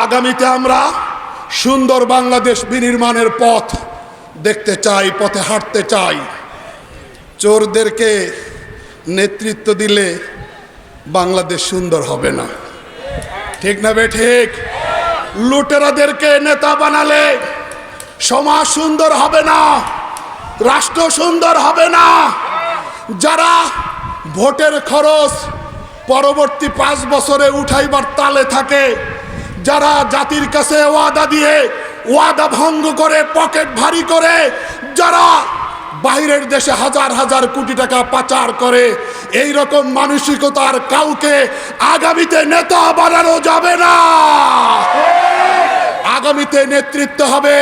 আগামীতে আমরা সুন্দর বাংলাদেশ বিনির্মাণের পথ দেখতে চাই, পথে হাঁটতে চাই। চোরদেরকে নেতৃত্ব দিলে বাংলাদেশ সুন্দর হবে না। ঠিক না বে, ঠিক? লুটেরাদেরকে নেতা বানালে সমাজ সুন্দর হবে না, রাষ্ট্র সুন্দর হবে না। যারা ভোটের খরচ পরবর্তী পাঁচ বছরে উঠাইবার তালে থাকে যারা জাতির কাছে ওয়াদা দিয়ে ওয়াদা ভঙ্গ করে, পকেট ভারী করে, যারা বাইরের দেশে হাজার হাজার কোটি টাকা পাচার করে এই রকম মানসিকতার কাউকে আগামীতে নেতা বানানো যাবে না। আগামীতে নেতৃত্ব হবে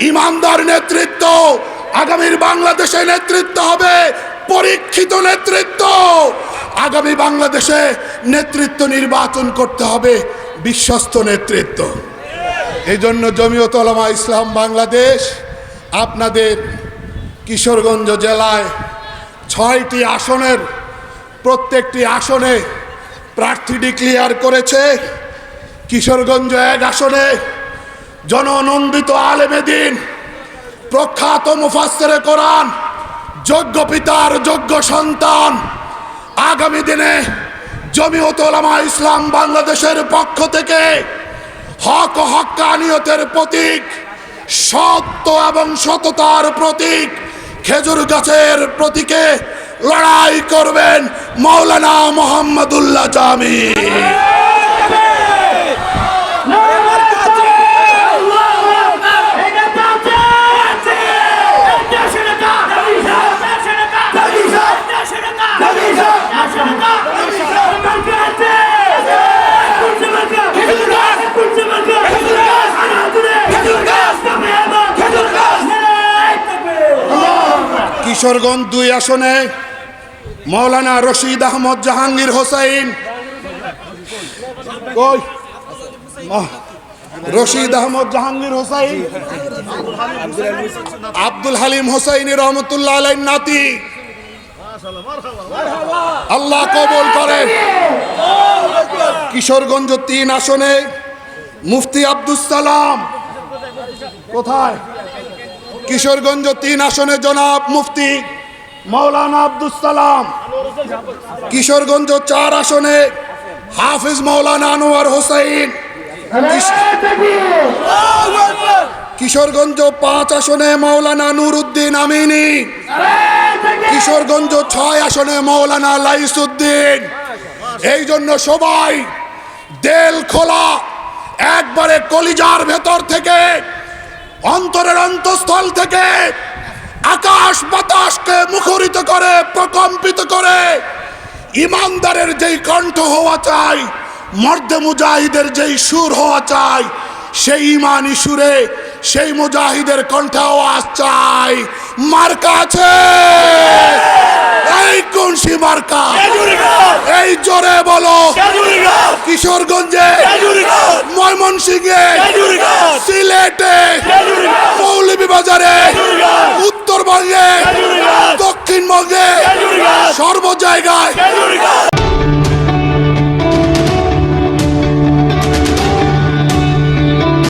ইমানদার নেতৃত্ব, আগামীর বাংলাদেশে নেতৃত্ব হবে পরীক্ষিত নেতৃত্ব। আগামী বাংলাদেশে নেতৃত্ব নির্বাচন করতে হবে। বিশ্বস্ত নেতৃত্ব। এই জন্য জমিয়ত ওলামা ইসলাম বাংলাদেশ আপনাদের কিশোরগঞ্জ জেলায় ছয়টি আসনের, প্রত্যেকটি আসনে প্রার্থী ডিক্লিয়ার করেছে। কিশোরগঞ্জ এক আসনে, জননন্দিত আলেমেদিন প্রখ্যাত মুফাসসিরে কোরআন, যোগ্য পিতার যোগ্য সন্তান। আগামী দিনে জমিয়ত ওলামা ইসলাম বাংলাদেশের পক্ষ থেকে হক হকানিয়তের প্রতীক, সত্য এবং সততার প্রতীক খেজুর গাছের প্রতীকে লড়াই করবেন মৌলানা মোহাম্মদুল্লাহ জামি কিশোরগঞ্জ দুই আসনে, মৌলানা রশিদ আহমদ জাহাঙ্গীর হোসাইন রশিদ আহমদ জাহাঙ্গীর হোসাইন, আব্দুল হালিম হোসাইনি রহমতুল্লাহ আলাই নাতি। আল্লাহ কবল করে। কিশোরগঞ্জ তিন আসনে, মুফতি আব্দুস সালাম। কোথায়? কিশোরগঞ্জ তিন আসনে জনাব মুফতি মৌলানা আব্দুস সালাম। কিশোরগঞ্জ চার আসনে হাফিজ মৌলানা আনোয়ার হোসাইন। কিশোরগঞ্জ পাঁচ আসনে মৌলানা নুরুদ্দিন আমিনী। কিশোরগঞ্জ ছয় আসনে মৌলানা লাইসুদ্দিন। এই জন্য সবাই দেল খোলা, একবারে কলিজার ভেতর থেকে অন্তরের অন্তঃস্থল থেকে আকাশ বাতাসকে মুখরিত করে প্রকম্পিত করে ইমানদারের যেই কণ্ঠ হওয়া চাই মর্দে মুজাহিদের যেই সুর হওয়া চাই সেই ইমানি সুরে সেই মুজাহিদের কণ্ঠে আওয়াজ চাই। মার্কা আছে? এই কোন সি মার্কা? এই জোরে বলো। কিশোরগঞ্জে ময়মনসিংহে সিলেটে উত্তরবঙ্গে দক্ষিণবঙ্গে সর্ব জায়গায়